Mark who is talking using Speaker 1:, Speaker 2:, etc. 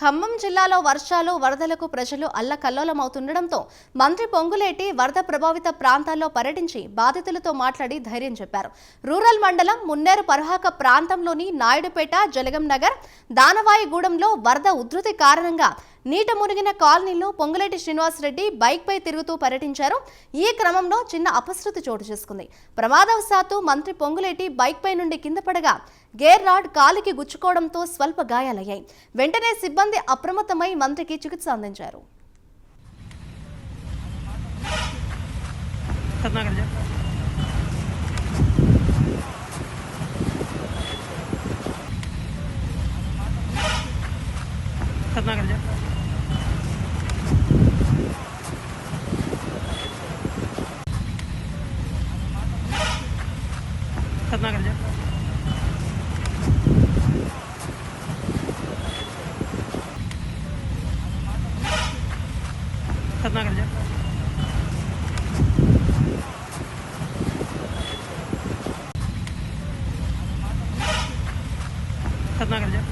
Speaker 1: ఖమ్మం జిల్లాలో వర్షాలు వరదలకు ప్రజలు అల్లకల్లోలమవుతుండటంతో మంత్రి పొంగులేటి వరద ప్రభావిత ప్రాంతాల్లో పర్యటించి బాధితులతో మాట్లాడి ధైర్యం చెప్పారు. రూరల్ మండలం మున్నేరు పరహాక ప్రాంతంలోని నాయుడుపేట జలగం నగర్ దానవాయిగూడెంలో వరద ఉధృతి కారణంగా నీట మునిగిన కాలనీలో పొంగులేటి శ్రీనివాసరెడ్డి బైక్పై తిరుగుతూ పర్యటించారు ఈ క్రమంలో చిన్న అపశృతి చోటు చేసుకుంది ప్రమాదవశాత్తు మంత్రి పొంగులేటి బైక్పై నుండి కింద పడగా గేర్ రాడ్ కాలికి గుచ్చుకోవడంతో స్వల్ప గాయాలయ్యాయి వెంటనే సిబ్బంది అప్రమత్తమై మంత్రికి చికిత్స అందించారు
Speaker 2: खतना കർണാകരല്ലേ കർണാകരല്ലേ കർണാകരല്ലേ